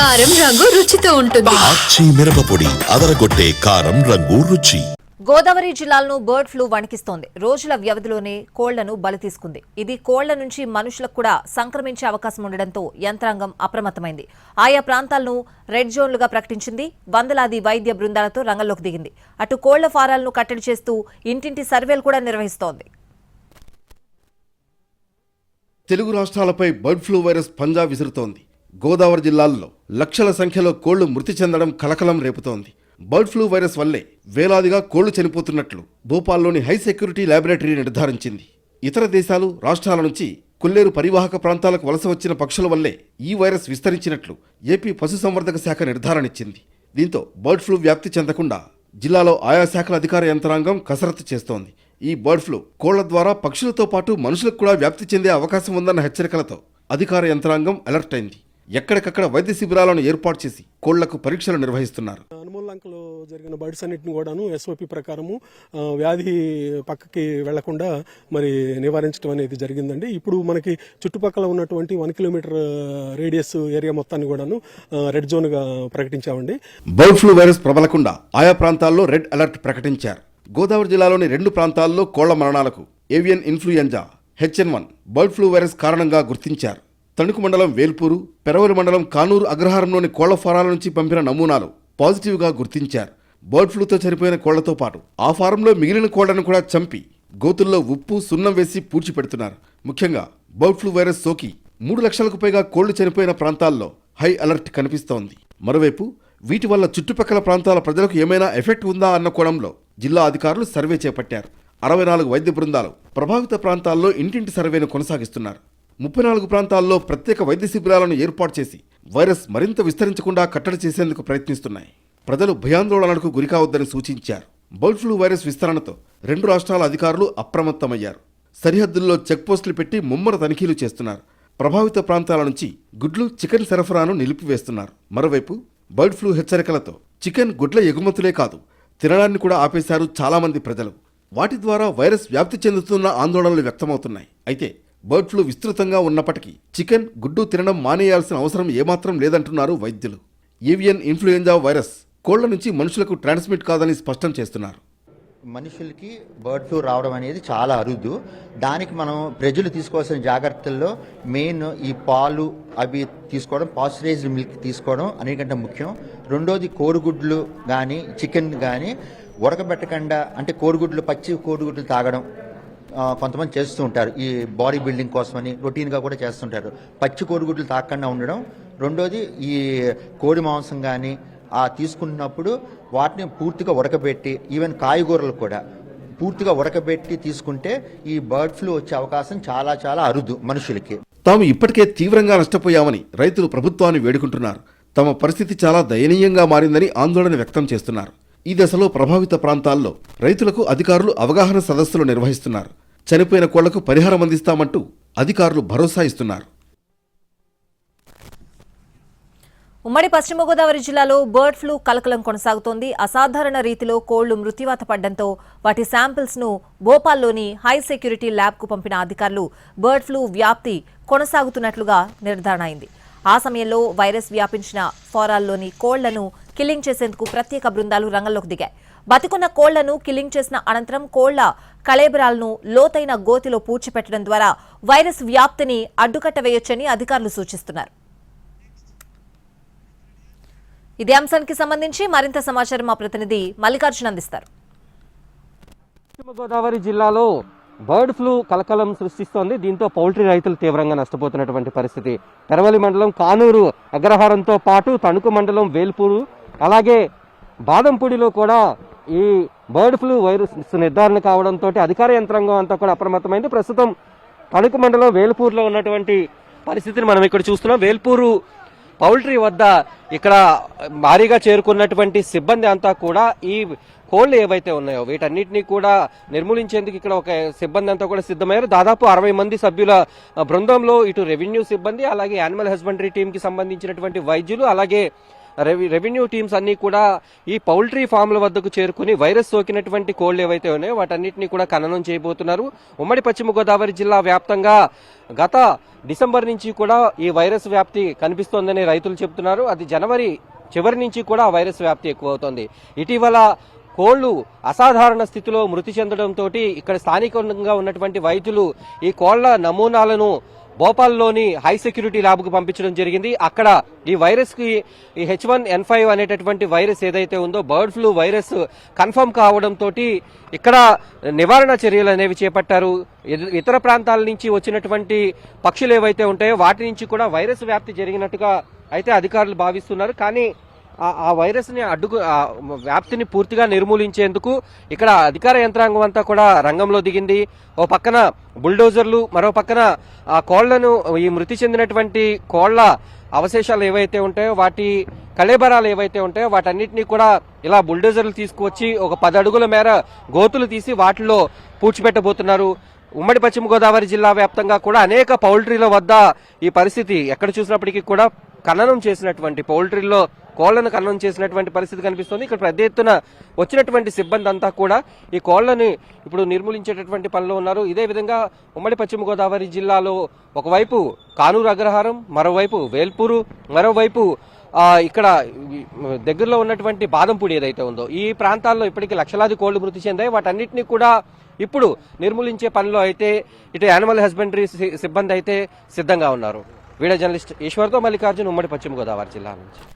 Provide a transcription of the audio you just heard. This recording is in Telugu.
కారం రంగు రుచితో ఉంటుంది. మిరపపొడి అదరగొట్టే కారం రంగు రుచి. గోదావరి జిల్లాలను బర్డ్ ఫ్లూ వణికిస్తోంది. రోజుల వ్యవధిలోనే కోళ్ళను బలి తీసుకుంది. ఇది కోళ్ళ నుంచి మనుషులకు కూడా సంక్రమించే అవకాశం ఉండడంతో యంత్రాంగం అప్రమత్తమైంది. ఆయా ప్రాంతాలను రెడ్ జోన్లుగా ప్రకటించింది. వందలాది వైద్య బృందాలతో రంగంలోకి దిగింది. అటు కోళ్ళ ఫారాలను కట్టడి చేస్తూ ఇంటింటి సర్వేలు కూడా నిర్వహిస్తోంది. తెలుగు రాష్ట్రాలపై బర్డ్ ఫ్లూ వైరస్ పంజా విసురుతోంది. గోదావరి జిల్లాల్లో లక్షల సంఖ్యలో కోళ్ళు మృతి చెందడం కలకలం రేపుతోంది. బర్డ్ ఫ్లూ వైరస్ వల్లే వేలాదిగా కోళ్ళు చనిపోతున్నట్లు భోపాల్లోని హై సెక్యూరిటీ ల్యాబొరేటరీ నిర్ధారించింది. ఇతర దేశాలు రాష్ట్రాల నుంచి కొల్లేరు పరివాహక ప్రాంతాలకు వలస వచ్చిన పక్షుల వల్లే ఈ వైరస్ విస్తరించినట్లు ఏపీ పశుసంవర్ధక శాఖ నిర్ధారణ ఇచ్చింది దీంతో బర్డ్ ఫ్లూ వ్యాప్తి చెందకుండా జిల్లాలో ఆయా శాఖల అధికార యంత్రాంగం కసరత్తు చేస్తోంది. ఈ బర్డ్ ఫ్లూ కోళ్ళ ద్వారా పక్షులతో పాటు మనుషులకు కూడా వ్యాప్తి చెందే అవకాశం ఉందన్న హెచ్చరికలతో అధికార యంత్రాంగం అలర్ట్ అయింది. ఎక్కడికక్కడ వైద్య శిబిరాలను ఏర్పాటు చేసి కోళ్ళకు పరీక్షలు నిర్వహిస్తున్నారు. అనుమూలంకలో జరిగిన బర్డ్స్ అన్నింటిని కూడాను ఎస్ఓపి ప్రకారము వ్యాధి పక్కకి వెళ్ళకుండా మరి నివారించడం అనేది జరిగిందండి. ఇప్పుడు మనకి చుట్టుపక్కల ఉన్నటువంటి వన్ కిలోమీటర్ రేడియస్ ఏరియా మొత్తాన్ని కూడాను రెడ్ జోన్గా ప్రకటించామండి. బర్డ్ ఫ్లూ వైరస్ ప్రబలకుండా ఆయా ప్రాంతాల్లో రెడ్ అలర్ట్ ప్రకటించారు. గోదావరి జిల్లాలోని రెండు ప్రాంతాల్లో కోళ్ళ మరణాలకు avian influenza HN one bird flu virus కారణంగా గుర్తించారు. తణుకు మండలం వేల్పూరు పెరవలి మండలం కానూరు అగ్రహారంలోని కోళ్ళ ఫారాల నుంచి పంపిన నమూనాలు పాజిటివ్గా గుర్తించారు. బర్డ్ ఫ్లూతో చనిపోయిన కోళ్ళతో పాటు ఆ ఫారంలో మిగిలిన కోళ్ళను కూడా చంపి గోతుల్లో ఉప్పు సున్నం వేసి పూడ్చిపెడుతున్నారు. ముఖ్యంగా బర్డ్ ఫ్లూ వైరస్ సోకి మూడు లక్షలకు పైగా కోళ్ళు చనిపోయిన ప్రాంతాల్లో హై అలర్ట్ కనిపిస్తోంది. మరోవైపు వీటి వల్ల చుట్టుపక్కల ప్రాంతాల ప్రజలకు ఏమైనా ఎఫెక్ట్ ఉందా అన్న కోణంలో జిల్లా అధికారులు సర్వే చేపట్టారు. అరవై నాలుగు వైద్య బృందాలు ప్రభావిత ప్రాంతాల్లో ఇంటింటి సర్వేను కొనసాగిస్తున్నారు. ముప్పై నాలుగు ప్రాంతాల్లో ప్రత్యేక వైద్య శిబిరాలను ఏర్పాటు చేసి వైరస్ మరింత విస్తరించకుండా కట్టడి చేసేందుకు ప్రయత్నిస్తున్నాయి. ప్రజలు భయాందోళనలకు గురికావద్దని సూచించారు. బర్డ్ ఫ్లూ వైరస్ విస్తరణతో రెండు రాష్ట్రాల అధికారులు అప్రమత్తమయ్యారు. సరిహద్దుల్లో చెక్పోస్టులు పెట్టి ముమ్మర తనిఖీలు చేస్తున్నారు. ప్రభావిత ప్రాంతాల నుంచి గుడ్లు చికెన్ సరఫరాను నిలిపివేస్తున్నారు. మరోవైపు బర్డ్ ఫ్లూ హెచ్చరికలతో చికెన్ గుడ్ల ఎగుమతులే కాదు తినడాన్ని కూడా ఆపేశారు చాలామంది ప్రజలు. వాటి ద్వారా వైరస్ వ్యాప్తి చెందుతున్న ఆందోళనలు వ్యక్తమవుతున్నాయి. అయితే బర్డ్ ఫ్లూ విస్తృతంగా ఉన్నప్పటికీ చికెన్ గుడ్డు తినడం మానేయాల్సిన అవసరం ఏమాత్రం లేదంటున్నారు వైద్యులు. ఏవియన్ ఇన్ఫ్లుయెంజా వైరస్ కోళ్ళ నుంచి మనుషులకు ట్రాన్స్మిట్ కాదని స్పష్టం చేస్తున్నారు. మనుషులకి బర్డ్ ఫ్లూ రావడం అనేది చాలా అరుదు. దానికి మనం ప్రజలు తీసుకోవాల్సిన జాగ్రత్తల్లో మెయిన్ ఈ పాలు అవి తీసుకోవడం పాస్చరైజ్డ్ మిల్క్ తీసుకోవడం అన్నిటికంటే ముఖ్యం. రెండోది కోడిగుడ్లు కానీ చికెన్ కానీ ఉడకబెట్టకుండా అంటే కోడిగుడ్లు పచ్చి కోడిగుడ్లు తాగడం కొంతమంది చేస్తూ ఉంటారు. ఈ బాడీ బిల్డింగ్ కోసమని రొటీన్గా కూడా చేస్తుంటారు. పచ్చి కోడిగుడ్లు తాకకుండా ఉండడం. రెండోది ఈ కోడి మాంసం కానీ ఆ తీసుకున్నప్పుడు వాటిని పూర్తిగా ఉడకబెట్టి ఈవెన్ కాయగూరలు కూడా పూర్తిగా ఉడకబెట్టి తీసుకుంటే ఈ బర్డ్ ఫ్లూ వచ్చే అవకాశం చాలా చాలా అరుదు మనుషులకి. తాము ఇప్పటికే తీవ్రంగా నష్టపోయామని రైతులు ప్రభుత్వాన్ని వేడుకుంటున్నారు. తమ పరిస్థితి చాలా దయనీయంగా మారిందని ఆందోళన వ్యక్తం చేస్తున్నారు. ఈ దశలో ప్రభావిత ప్రాంతాల్లో రైతులకు అధికారులు అవగాహన సదస్సులు నిర్వహిస్తున్నారు. చనిపోయిన కోళ్ళకు పరిహారం అందిస్తామంటూ అధికారులు భరోసా ఇస్తున్నారు. ఉమ్మడి పశ్చిమ గోదావరి జిల్లాలో బర్డ్ ఫ్లూ కలకలం కొనసాగుతోంది. అసాధారణ రీతిలో కోళ్ళు మృత్యువాత పడడంతో వాటి శాంపిల్స్ను భోపాల్లోని హై సెక్యూరిటీ ల్యాబ్కు పంపిన అధికారులు బర్డ్ ఫ్లూ వ్యాప్తి కొనసాగుతున్నట్లుగా నిర్ధారణ అయింది. ఆ సమయంలో వైరస్ వ్యాపించిన ఫోరాల్లోని కోళ్ళను కిల్లింగ్ చేసేందుకు ప్రత్యేక బృందాలు రంగంలోకి దిగాయి. బతికున్న కోళ్ళను కిల్లింగ్ చేసిన అనంతరం కోళ్ళ కళేబరాలను లోతైన గోతిలో పూడ్చిపెట్టడం ద్వారా వైరస్ వ్యాప్తిని అడ్డుకట్టవేయొచ్చని అధికారులు సూచిస్తున్నారు. ఇదే అంశానికి సంబంధించి మరింత సమాచారం మా ప్రతినిధి మల్లికార్జున అందిస్తారు. పశ్చిమ గోదావరి జిల్లాలో బర్డ్ ఫ్లూ కలకలం సృష్టిస్తోంది. దీంతో పౌల్ట్రీ రైతులు తీవ్రంగా నష్టపోతున్నటువంటి పరిస్థితి. పెరవలి మండలం కానూరు అగ్రహారంతో పాటు తణుకు మండలం వేల్పూరు అలాగే బాదంపూడిలో కూడా ఈ బర్డ్ ఫ్లూ వైరస్ నిర్ధారణ కావడంతో అధికార యంత్రాంగం అంతా కూడా అప్రమత్తమైంది. ప్రస్తుతం తణుకు మండలం వేల్పూర్లో ఉన్నటువంటి పరిస్థితిని మనం ఇక్కడ చూస్తున్నాం. వేల్పూరు పౌల్ట్రీ వద్ద ఇక్కడ భారీగా చేరుకున్నటువంటి సిబ్బంది అంతా కూడా ఈ కోళ్ళు ఏవైతే ఉన్నాయో వీటన్నిటిని కూడా నిర్మూలించేందుకు ఇక్కడ ఒక సిబ్బంది అంతా కూడా సిద్ధమయ్యారు. దాదాపు అరవై మంది సభ్యుల బృందంలో ఇటు రెవెన్యూ సిబ్బంది అలాగే యానిమల్ హస్బెండరీ టీంకి సంబంధించినటువంటి వైద్యులు అలాగే రెవెన్యూ టీమ్స్ అన్ని కూడా ఈ పౌల్ట్రీ ఫామ్ల వద్దకు చేరుకుని వైరస్ సోకినటువంటి కోళ్ళు ఏవైతే ఉన్నాయో వాటన్నిటిని కూడా ఖననం చేయబోతున్నారు. ఉమ్మడి పశ్చిమ గోదావరి జిల్లా వ్యాప్తంగా గత డిసెంబర్ నుంచి కూడా ఈ వైరస్ వ్యాప్తి కనిపిస్తోందని రైతులు చెబుతున్నారు. అది జనవరి చివరి నుంచి కూడా ఆ వైరస్ వ్యాప్తి ఎక్కువ అవుతోంది ఇటీవల కోళ్ళు అసాధారణ స్థితిలో మృతి చెందడంతో ఇక్కడ స్థానికంగా ఉన్నటువంటి వైద్యులు ఈ కోళ్ళ నమూనాలను భోపాల్లోని హై సెక్యూరిటీ ల్యాబ్కు పంపించడం జరిగింది. అక్కడ ఈ వైరస్కి ఈ హెచ్ వన్ ఎన్ ఫైవ్ అనేటటువంటి వైరస్ ఏదైతే ఉందో బర్డ్ ఫ్లూ వైరస్ కన్ఫర్మ్ కావడంతో ఇక్కడ నివారణ చర్యలు అనేవి చేపట్టారు. ఇతర ప్రాంతాల నుంచి వచ్చినటువంటి పక్షులు ఏవైతే ఉంటాయో వాటి నుంచి కూడా వైరస్ వ్యాప్తి జరిగినట్టుగా అయితే అధికారులు భావిస్తున్నారు. కానీ ఆ- వైరస్ని అడ్డుకు వ్యాప్తిని పూర్తిగా నిర్మూలించేందుకు ఇక్కడ అధికార యంత్రాంగం అంతా కూడా రంగంలో దిగింది. ఓ పక్కన బుల్డోజర్లు మరో పక్కన ఆ కోళ్ళను ఈ మృతి చెందినటువంటి కోళ్ళ అవశేషాలు ఏవైతే ఉంటాయో వాటి కళేబరాలు ఏవైతే ఉంటాయో వాటన్నిటిని కూడా ఇలా బుల్డోజర్లు తీసుకువచ్చి ఒక పది అడుగుల మేర గోతులు తీసి వాటిలో పూడ్చిపెట్టబోతున్నారు. ఉమ్మడి పశ్చిమ గోదావరి జిల్లా వ్యాప్తంగా కూడా అనేక పౌల్ట్రీల వద్ద ఈ పరిస్థితి ఎక్కడ చూసినప్పటికీ కూడా ఖననం చేసినటువంటి పౌల్ట్రీల్లో కోళ్ళను ఖననం చేసినటువంటి పరిస్థితి కనిపిస్తుంది. ఇక్కడ పెద్ద ఎత్తున వచ్చినటువంటి సిబ్బంది అంతా కూడా ఈ కోళ్ళను ఇప్పుడు నిర్మూలించేటటువంటి పనిలో ఉన్నారు. ఇదే విధంగా ఉమ్మడి పశ్చిమ గోదావరి జిల్లాలో ఒకవైపు కానూరు అగ్రహారం మరోవైపు వేల్పూరు మరోవైపు ఇక్కడ దగ్గరలో ఉన్నటువంటి బాదంపూడి ఏదైతే ఉందో ఈ ప్రాంతాల్లో ఇప్పటికీ లక్షలాది కోళ్ళు మృతి చెందాయి. వాటన్నిటిని కూడా ఇప్పుడు నిర్మూలించే పనిలో అయితే ఇటు యానిమల్ హస్బెండరీ సి- సిబ్బంది అయితే సిద్ధంగా ఉన్నారు. వీడియో జర్నలిస్ట్ ఈశ్వర్తో మల్లికార్జున్ ఉమ్మడి పశ్చిమ గోదావరి జిల్లా నుంచి.